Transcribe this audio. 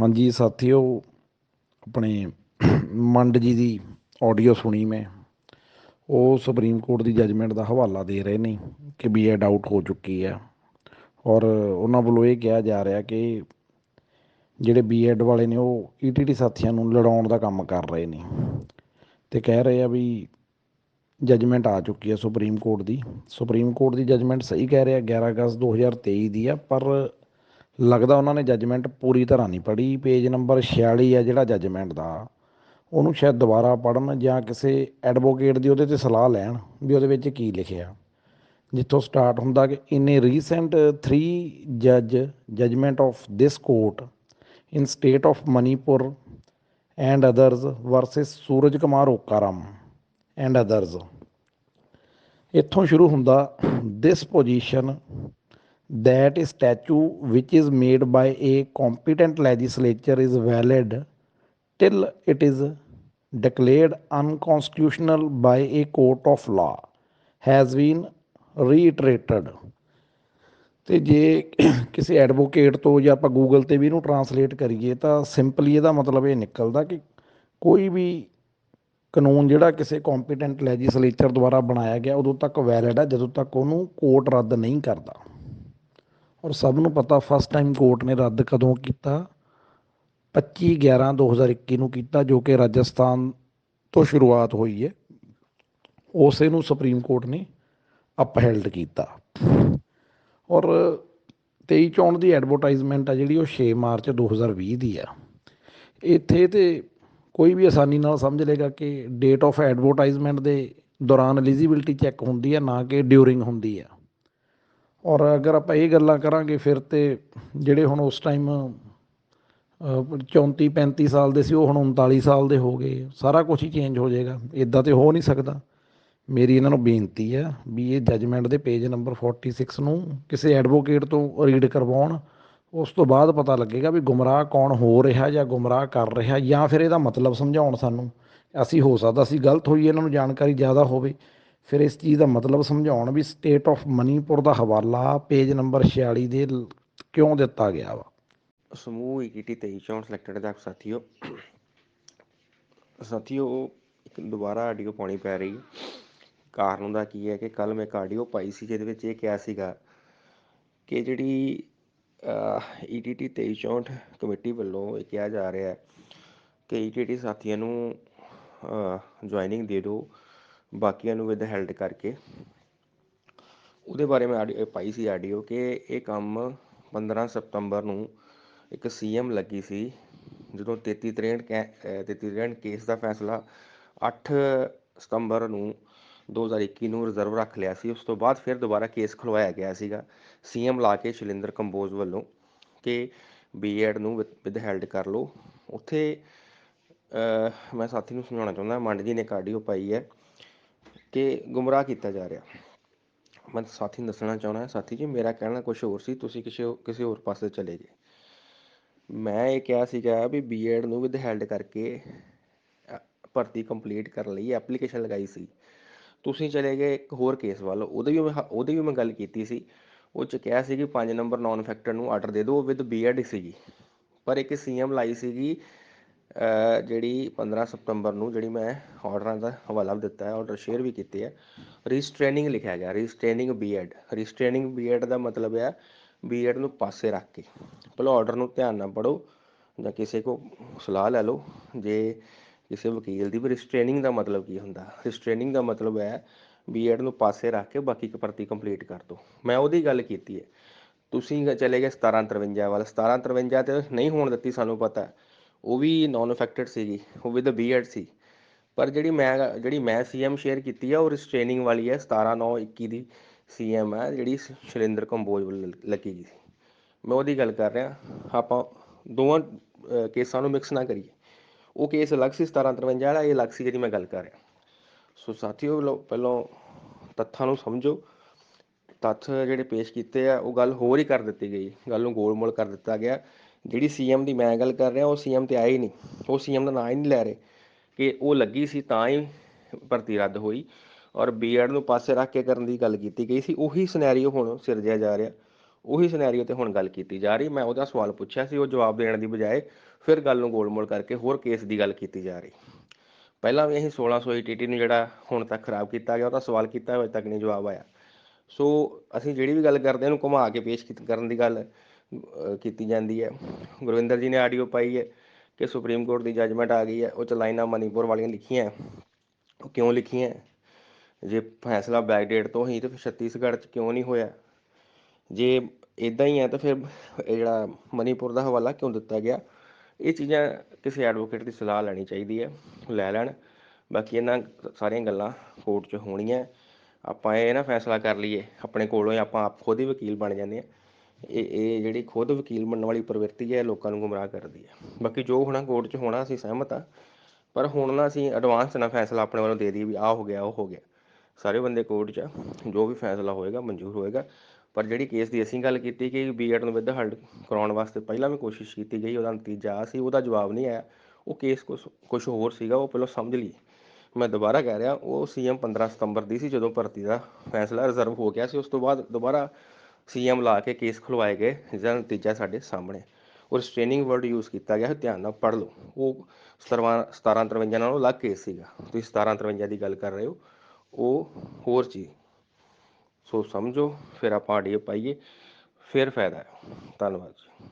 ਹਾਂਜੀ, ਸਾਥੀਓ, ਆਪਣੇ ਮੰਡ ਜੀ ਦੀ ਆਡੀਓ ਸੁਣੀ ਮੈਂ। ਉਹ ਸੁਪਰੀਮ ਕੋਰਟ ਦੀ ਜੱਜਮੈਂਟ ਦਾ ਹਵਾਲਾ ਦੇ ਰਹੇ ਨੇ ਕਿ ਵੀ ਇਹ ਡਾਊਟ ਹੋ ਚੁੱਕੀ ਹੈ। ਔਰ ਉਹਨਾਂ ਵੱਲੋਂ ਇਹ ਕਿਹਾ ਜਾ ਰਿਹਾ ਕਿ ਜਿਹੜੇ ਬੀਐਡ ਵਾਲੇ ਨੇ, ਉਹ ਈਟੀਟੀ ਸਾਥੀਆਂ ਨੂੰ ਲੜਾਉਣ ਦਾ ਕੰਮ ਕਰ ਰਹੇ ਨੇ। ਤੇ ਕਹਿ ਰਹੇ ਆ ਵੀ ਜੱਜਮੈਂਟ ਆ ਚੁੱਕੀ ਹੈ ਸੁਪਰੀਮ ਕੋਰਟ ਦੀ। ਸੁਪਰੀਮ ਕੋਰਟ ਦੀ ਜੱਜਮੈਂਟ ਸਹੀ ਕਹਿ ਰਿਹਾ 11 ਅਗਸਤ 2023 ਦੀ ਆ, ਪਰ ਲੱਗਦਾ ਉਹਨਾਂ ਨੇ ਜੱਜਮੈਂਟ ਪੂਰੀ ਤਰ੍ਹਾਂ ਨਹੀਂ ਪੜ੍ਹੀ। ਪੇਜ ਨੰਬਰ 46 ਹੈ ਜਿਹੜਾ ਜੱਜਮੈਂਟ ਦਾ, ਉਹਨੂੰ ਸ਼ਾਇਦ ਦੁਬਾਰਾ ਪੜ੍ਹਨ ਜਾਂ ਕਿਸੇ ਐਡਵੋਕੇਟ ਦੀ ਉਹਦੇ ਤੇ ਸਲਾਹ ਲੈਣ ਵੀ ਉਹਦੇ ਵਿੱਚ ਕੀ ਲਿਖਿਆ। ਜਿੱਥੋਂ ਸਟਾਰਟ ਹੁੰਦਾ ਕਿ ਇਨ ਰੀਸੈਂਟ 3 ਜੱਜ judgement of this court in state of Manipur and others versus Suraj Kumar Okram and others ਇੱਥੋਂ ਸ਼ੁਰੂ ਹੁੰਦਾ this position that a statue which is made by a competent legislature is valid till it is declared unconstitutional by a court of law has been reiterated ਤੇ ਜੇ ਕਿਸੇ advocate ਤੋਂ ਜਾਂ ਆਪਾਂ Google ਤੇ ਵੀ ਇਹਨੂੰ ਟਰਾਂਸਲੇਟ ਕਰੀਏ ਤਾਂ ਸਿੰਪਲੀ ਇਹਦਾ ਮਤਲਬ ਇਹ ਨਿਕਲਦਾ ਕਿ ਕੋਈ ਵੀ ਕਾਨੂੰਨ ਜਿਹੜਾ ਕਿਸੇ ਕੰਪੀਟੈਂਟ ਲੈਜਿਸਲੇਚਰ ਦੁਆਰਾ ਬਣਾਇਆ ਗਿਆ ਉਦੋਂ ਤੱਕ ਵੈਲਿਡ ਹੈ ਜਦੋਂ ਤੱਕ ਉਹਨੂੰ ਕੋਰਟ ਰੱਦ ਨਹੀਂ ਕਰਦਾ ਔਰ ਸਭ ਨੂੰ ਪਤਾ ਫਸਟ ਟਾਈਮ ਕੋਰਟ ਨੇ ਰੱਦ ਕਦੋਂ ਕੀਤਾ? 25 11 2021 ਨੂੰ ਕੀਤਾ, ਜੋ ਕਿ ਰਾਜਸਥਾਨ ਤੋਂ ਸ਼ੁਰੂਆਤ ਹੋਈ ਹੈ। ਉਸੇ ਨੂੰ ਸੁਪਰੀਮ ਕੋਰਟ ਨੇ ਅਪਹੈਲਡ ਕੀਤਾ। ਔਰ 23 ਚੋਣ ਦੀ ਐਡਵਰਟਾਈਜ਼ਮੈਂਟ ਆ ਜਿਹੜੀ, ਉਹ 6 ਮਾਰਚ 2020 ਦੀ ਆ। ਇੱਥੇ ਤੇ ਕੋਈ ਵੀ ਆਸਾਨੀ ਨਾਲ ਸਮਝ ਲੇਗਾ ਕਿ ਡੇਟ ਆਫ ਐਡਵਰਟਾਈਜ਼ਮੈਂਟ ਦੇ ਦੌਰਾਨ ਐਲੀਜੀਬਿਲਟੀ ਚੈੱਕ ਹੁੰਦੀ ਹੈ, ਨਾ ਕਿ ਡਿਊਰਿੰਗ ਹੁੰਦੀ ਹੈ ਔਰ ਅਗਰ ਆਪਾਂ ਇਹ ਗੱਲਾਂ ਕਰਾਂਗੇ, ਫਿਰ ਤੇ ਜਿਹੜੇ ਹੁਣ ਉਸ ਟਾਈਮ 34 35 ਸਾਲ ਦੇ ਸੀ, ਉਹ ਹੁਣ 39 ਸਾਲ ਦੇ ਹੋ ਗਏ। ਸਾਰਾ ਕੁਝ ਹੀ ਚੇਂਜ ਹੋ ਜਾਏਗਾ। ਇਦਾਂ ਤੇ ਹੋ ਨਹੀਂ ਸਕਦਾ। ਮੇਰੀ ਇਹਨਾਂ ਨੂੰ ਬੇਨਤੀ ਹੈ ਵੀ ਇਹ ਜੱਜਮੈਂਟ ਦੇ ਪੇਜ ਨੰਬਰ 46 ਨੂੰ ਕਿਸੇ ਐਡਵੋਕੇਟ ਤੋਂ ਰੀਡ ਕਰਵਾਉਣ। ਉਸ ਤੋਂ ਬਾਅਦ ਪਤਾ ਲੱਗੇਗਾ ਵੀ ਗੁੰਮਰਾਹ ਕੌਣ ਹੋ ਰਿਹਾ ਜਾਂ ਗੁੰਮਰਾਹ ਕਰ ਰਿਹਾ ਜਾਂ ਫਿਰ ਇਹਦਾ ਮਤਲਬ ਸਮਝਾਉਣ ਸਾਨੂੰ। ਅਸੀਂ ਹੋ ਸਕਦਾ ਅਸੀਂ ਗਲਤ ਹੋਈਏ ਇਹਨਾਂ ਨੂੰ ਜਾਣਕਾਰੀ ਜ਼ਿਆਦਾ ਹੋਵੇ। ਫਿਰ ਇਸ ਚੀਜ਼ ਦਾ ਮਤਲਬ ਸਮਝਾਉਣ ਵੀ ਸਟੇਟ ਆਫ ਮਨੀਪੁਰ ਦਾ ਹਵਾਲਾ ਪੇਜ ਨੰਬਰ 46 ਦੇ ਕਿਉਂ ਦਿੱਤਾ ਗਿਆ ਵਾ? ਸਮੂਹ ਇਕੀਟੀ 23 ਚੋਂ ਸਿਲੈਕਟਡ ਦਾ ਸਾਥੀਓ ਸਾਥੀਓ ਇੱਕ ਦੁਬਾਰਾ ਆਡੀਓ ਪਾਉਣੀ ਪੈ ਰਹੀ ਕਾਰਨ ਦਾ ਕੀ ਹੈ ਕਿ ਕੱਲ ਮੈਂ ਇੱਕ ਆਡੀਓ ਪਾਈ ਸੀ ਜਿਹਦੇ ਵਿੱਚ ਇਹ ਕਿਹਾ ਸੀਗਾ ਕਿ ਜਿਹੜੀ ਈਟੀਟੀ 2364 ਕਮੇਟੀ ਵੱਲੋਂ ਇਹ ਕਿਹਾ ਜਾ ਰਿਹਾ ਹੈ ਕਿ ਈਟੀਟੀ ਸਾਥੀਆਂ ਨੂੰ ਜੁਆਇਨਿੰਗ ਦੇ ਦਿਓ। ਬਾਕੀਆਂ ਨੂੰ ਵਿਦ ਹੈਲਡ ਕਰਕੇ। ਉਹਦੇ ਬਾਰੇ ਮੈਂ ਆਡੀਓ ਪਾਈ ਸੀ ਆਡੀਓ ਕਿ ਇਹ ਕੰਮ 15 ਸਤੰਬਰ ਨੂੰ ਇੱਕ ਸੀਐਮ ਲੱਗੀ ਸੀ, ਜਦੋਂ 33 63 33 63 ਕੇਸ ਦਾ ਫੈਸਲਾ 8 ਸਤੰਬਰ ਨੂੰ 2021 ਨੂੰ ਰਿਜ਼ਰਵ ਰੱਖ ਲਿਆ ਸੀ। ਉਸ ਤੋਂ ਬਾਅਦ ਫਿਰ ਦੁਬਾਰਾ ਕੇਸ ਖਲਵਾਇਆ ਗਿਆ ਸੀਗਾ ਸੀਐਮ ਲਾ ਕੇ ਸ਼ਿਲਿੰਦਰ ਕੰਬੋਜ ਵੱਲੋਂ ਕਿ ਬੀਐਡ ਨੂੰ ਵਿਦ ਹੈਲਡ ਕਰ ਲਓ। ਉੱਥੇ ਮੈਂ ਸਾਥੀ ਨੂੰ ਸਮਝਾਉਣਾ ਚਾਹੁੰਦਾ ਮੰਡ ਜੀ ਨੇ ਕਾਰਡੀਓ ਪਾਈ ਹੈ। ਕਿ ਗੁੰਮਰਾਹ ਕੀਤਾ ਜਾ ਰਿਹਾ। ਮੈਂ ਸਾਥੀ ਨੂੰ ਦੱਸਣਾ ਚਾਹੁੰਦਾ ਸਾਥੀ ਜੀ, ਮੇਰਾ ਕਹਿਣਾ ਕੁਝ ਹੋਰ ਸੀ, ਤੁਸੀਂ ਕਿਸੇ ਕਿਸੇ ਹੋਰ ਪਾਸੇ ਚਲੇ ਗਏ। ਮੈਂ ਇਹ ਕਿਹਾ ਸੀਗਾ ਵੀ ਬੀਐਡ ਨੂੰ ਵਿਦ ਹੈਲਡ ਕਰਕੇ ਭਰਤੀ ਕੰਪਲੀਟ ਕਰਨ ਲਈ ਐਪਲੀਕੇਸ਼ਨ ਲਗਾਈ ਸੀ। ਤੁਸੀਂ ਚਲੇ ਗਏ ਇੱਕ ਹੋਰ ਕੇਸ ਵੱਲ, ਉਹਦੇ ਵੀ ਮੈਂ ਹ- ਵੀ ਮੈਂ ਗੱਲ ਕੀਤੀ ਸੀ। ਉਹ ਚ ਕਿਹਾ ਸੀ ਕਿ 5 ਨੰਬਰ ਨਾਨ ਫੈਕਟਰ ਨੂੰ ਆਰਡਰ ਦੇ ਦਿਓ ਵਿਦ ਬੀਐਡ ਸੀਗੀ। ਪਰ ਇੱਕ ਸੀਐਮ ਲਾਈ ਸੀਗੀ ਜਿਹੜੀ 15 ਸਤੰਬਰ ਨੂੰ ਜਿਹੜੀ ਮੈਂ ਆਰਡਰਾਂ ਦਾ ਹਵਾਲਾ ਵੀ ਦਿੱਤਾ ਹੈ ਆਰਡਰ ਸ਼ੇਅਰ ਵੀ ਕੀਤੇ ਹੈ ਰੀਸਟ੍ਰੇਨਿੰਗ ਲਿਖਿਆ ਗਿਆ ਰੀਸਟ੍ਰੇਨਿੰਗ ਬੀਐਡ ਰੀਸਟ੍ਰੇਨਿੰਗ ਬੀਐਡ ਦਾ ਮਤਲਬ ਹੈ ਬੀਐਡ ਨੂੰ ਪਾਸੇ ਰੱਖ ਕੇ। ਪਹਿਲਾਂ ਆਰਡਰ ਨੂੰ ਧਿਆਨ ਨਾਲ ਪੜੋ ਜਾਂ ਕਿਸੇ ਕੋ ਸਲਾਹ ਲੈ ਲਓ, ਜੇ ਕਿਸੇ ਵਕੀਲ ਦੀ ਵੀ ਰਿਸਟ੍ਰੇਨਿੰਗ ਦਾ ਮਤਲਬ ਕੀ ਹੁੰਦਾ ਰਿਸਟ੍ਰੇਨਿੰਗ ਦਾ ਮਤਲਬ ਹੈ ਬੀਐਡ ਨੂੰ ਪਾਸੇ ਰੱਖ ਕੇ ਬਾਕੀ ਕ ਭਰਤੀ ਕੰਪਲੀਟ ਕਰ ਦਿਓ ਮੈਂ ਉਹਦੀ ਗੱਲ ਕੀਤੀ ਹੈ। ਤੁਸੀਂ ਚਲੇ ਗਏ 1753 ਵੱਲ 1753 ਤੇ ਨਹੀਂ ਹੋਣ ਦਿੱਤੀ ਸਾਨੂੰ ਪਤਾ। ਹੈ। ਉਹ ਵੀ ਨਾਨ ਅਫੈਕਟਡ ਸੀਗੀ, ਉਹ ਵਿਦ ਬੀਐਡ ਸੀ। ਪਰ ਜਿਹੜੀ ਮੈਂ ਜਿਹੜੀ ਮੈਂ ਸੀਐਮ ਸ਼ੇਅਰ ਕੀਤੀ ਆ, ਉਹ ਰਿਸਟ੍ਰੇਨਿੰਗ ਵਾਲੀ ਹੈ 17 9 21 ਦੀ ਸੀਐਮ ਹੈ ਜਿਹੜੀ ਸ਼- ਕੰਬੋਜ ਵੱਲੋਂ ਲੱਗੀ ਗਈ ਸੀ। ਮੈਂ ਉਹਦੀ ਗੱਲ ਕਰ ਰਿਹਾ, ਆਪਾਂ ਦੋਵਾਂ ਕੇਸਾਂ ਨੂੰ ਮਿਕਸ ਨਾ ਕਰੀਏ। ਉਹ ਕੇਸ ਅਲੱਗ ਸੀ 1753 ਵਾਲਾ, ਇਹ ਅਲੱਗ ਸੀ ਜਿਹੜੀ ਮੈਂ ਗੱਲ ਕਰ ਰਿਹਾ। ਸੋ ਸਾਥੀਓ, ਲਓ, ਪਹਿਲਾਂ ਤੱਥਾਂ ਨੂੰ ਸਮਝੋ। ਤੱਥ ਜਿਹੜੇ ਪੇਸ਼ ਕੀਤੇ ਆ, ਉਹ ਗੱਲ ਹੋਰ ਹੀ ਕਰ ਦਿੱਤੀ ਗਈ। ਗੱਲ ਨੂੰ ਗੋਲਮੋਲ ਕਰ ਦਿੱਤਾ ਗਿਆ। ਜਿਹੜੀ ਸੀਐਮ ਦੀ ਮੈਂ ਗੱਲ ਕਰ ਰਿਹਾ, ਉਹ ਸੀਐਮ ਤੇ ਆਏ ਹੀ ਨਹੀਂ। ਉਹ ਸੀਐਮ ਦਾ ਨਾਂ ਹੀ ਨਹੀਂ ਲੈ ਰਹੇ ਕਿ ਉਹ ਲੱਗੀ ਸੀ ਤਾਂ ਹੀ ਭਰਤੀ ਰੱਦ ਹੋਈ ਔਰ ਬੀਐਡ ਨੂੰ ਪਾਸੇ ਰੱਖ ਕੇ ਕਰਨ ਦੀ ਗੱਲ ਕੀਤੀ ਗਈ ਸੀ। ਉਹੀ ਸਿਨੈਰੀਓ ਹੁਣ ਸਿਰਜਿਆ ਜਾ ਰਿਹਾ। ਉਹੀ ਸਿਨੈਰੀਓ ਤੇ ਹੁਣ ਗੱਲ ਕੀਤੀ ਜਾ ਰਹੀ। ਮੈਂ ਉਹਦਾ ਸਵਾਲ ਪੁੱਛਿਆ ਸੀ, ਉਹ ਜਵਾਬ ਦੇਣ ਦੀ ਬਜਾਏ ਫਿਰ ਗੱਲ ਨੂੰ ਗੋਲਮੋਲ ਕਰਕੇ ਹੋਰ ਕੇਸ ਦੀ ਗੱਲ ਕੀਤੀ ਜਾ ਰਹੀ। ਪਹਿਲਾਂ ਵੀ ਅਸੀਂ 1600 ਈਟੀਟੀ ਨੂੰ ਜਿਹੜਾ ਹੁਣ ਤੱਕ ਖਰਾਬ ਕੀਤਾ ਗਿਆ, ਉਹਦਾ ਸਵਾਲ ਕੀਤਾ ਹੋਇਆ ਤੱਕ ਨਹੀਂ ਜਵਾਬ ਆਇਆ। ਸੋ ਅਸੀਂ ਜਿਹੜੀ ਵੀ ਗੱਲ ਕਰਦੇ ਹਾਂ, ਉਹਨੂੰ ਘੁਮਾ ਕੇ ਪੇਸ਼ ਕਰਨ ਦੀ ਗੱਲ ਕੀਤੀ ਜਾਂਦੀ ਹੈ। ਗੁਰਵਿੰਦਰ ਜੀ ਨੇ ਆਡੀਓ ਪਾਈ ਹੈ ਕਿ ਸੁਪਰੀਮ ਕੋਰਟ ਦੀ ਜੱਜਮੈਂਟ ਆ ਗਈ ਹੈ। ਉਹ ਚ ਲਾਈਨਾਂ ਮਨੀਪੁਰ ਵਾਲੀਆਂ ਲਿਖੀਆਂ ਉਹ ਕਿਉਂ ਲਿਖੀਆਂ ਜੇ ਫੈਸਲਾ ਬੈਕਡੇਟ ਤੋਂ ਹੀ ਤੇ ਫਿਰ ਛੱਤੀਸਗੜ੍ਹ ਚ ਕਿਉਂ ਨਹੀਂ ਹੋਇਆ? ਜੇ ਇਦਾਂ ਹੀ ਹੈ ਤਾਂ ਫਿਰ ਜਿਹੜਾ ਮਨੀਪੁਰ ਦਾ ਹਵਾਲਾ ਕਿਉਂ ਦਿੱਤਾ ਗਿਆ? ਇਹ ਚੀਜ਼ਾਂ ਕਿਸੇ ਐਡਵੋਕੇਟ ਦੀ ਸਲਾਹ ਲੈਣੀ ਚਾਹੀਦੀ ਹੈ। ਲੈ ਲੈਣ। ਬਾਕੀ ਇਹਨਾਂ ਸਾਰੀਆਂ ਗੱਲਾਂ ਕੋਰਟ 'ਚ ਹੋਣੀਆਂ। ਆਪਾਂ ਇਹ ਨਾ ਫੈਸਲਾ ਕਰ ਲਈਏ। ਆਪਣੇ ਕੋਲੋਂ ਹੀ ਆਪਾਂ ਆਪ ਖੁਦ ਹੀ ਵਕੀਲ ਬਣ ਜਾਂਦੇ ਆ ਇਹ ਇਹ ਜਿਹੜੀ ਖੁਦ ਵਕੀਲ ਬਣਨ ਵਾਲੀ ਪ੍ਰਵਿਰਤੀ ਹੈ ਲੋਕਾਂ ਨੂੰ ਗੁੰਮਰਾਹ ਕਰਦੀ ਹੈ। ਬਾਕੀ ਜੋ ਹੋਣਾ ਕੋਰਟ 'ਚ ਹੋਣਾ ਅਸੀਂ ਸਹਿਮਤ ਆ ਪਰ ਹੁਣ ਨਾ ਅਸੀਂ ਐਡਵਾਂਸ ਨਾ ਫੈਸਲਾ ਆਪਣੇ ਵੱਲੋਂ ਦੇ ਦਈਏ ਵੀ ਆਹ ਹੋ ਗਿਆ ਉਹ ਹੋ ਗਿਆ। ਸਾਰੇ ਬੰਦੇ ਕੋਰਟ 'ਚ ਆ, ਜੋ ਵੀ ਫੈਸਲਾ ਹੋਏਗਾ ਮਨਜ਼ੂਰ ਹੋਏਗਾ। ਪਰ ਜਿਹੜੀ ਕੇਸ ਦੀ ਅਸੀਂ ਗੱਲ ਕੀਤੀ ਕਿ ਬੀਐਡ ਨੂੰ ਵਿਦ ਹਲਡ ਕਰਾਉਣ ਵਾਸਤੇ ਪਹਿਲਾਂ ਵੀ ਕੋਸ਼ਿਸ਼ ਕੀਤੀ ਗਈ ਉਹਦਾ ਨਤੀਜਾ ਆ ਸੀ ਉਹਦਾ ਜਵਾਬ ਨਹੀਂ ਆਇਆ। ਉਹ ਕੇਸ ਕੁਝ ਕੁਝ ਹੋਰ ਸੀਗਾ ਉਹ ਪਹਿਲਾਂ ਸਮਝ ਲਈ। ਮੈਂ ਦੁਬਾਰਾ ਕਹਿ ਰਿਹਾ ਉਹ ਸੀਐਮ 15 ਸਤੰਬਰ ਦੀ ਸੀ ਜਦੋਂ ਭਰਤੀ ਦਾ ਫੈਸਲਾ ਰਿਜ਼ਰਵ ਹੋ ਗਿਆ ਸੀ ਉਸ ਤੋਂ ਬਾਅਦ ਦੁਬਾਰਾ ਸੀਐਮ ਲਾ ਕੇ ਕੇਸ ਖੁਲਵਾਏ ਗਏ ਜਿਹਦਾ ਨਤੀਜਾ ਸਾਡੇ ਸਾਹਮਣੇ ਔਰ ਸਟ੍ਰੇਨਿੰਗ ਵਰਡ ਯੂਜ਼ ਕੀਤਾ ਗਿਆ ਹੈ ਧਿਆਨ ਨਾਲ ਪੜ੍ਹ ਲਓ। ਉਹ 17 1753 ਨਾਲੋਂ ਅਲੱਗ ਕੇਸ ਸੀਗਾ। ਤੁਸੀਂ 1753 ਦੀ ਗੱਲ ਕਰ ਰਹੇ ਹੋ, ਉਹ ਹੋਰ ਚੀਜ਼। ਸੋ ਸਮਝੋ, ਫਿਰ ਆਪਾਂ ਆਡੀਓ ਪਾਈਏ, ਫਿਰ ਫਾਇਦਾ ਹੈ। ਧੰਨਵਾਦ ਜੀ।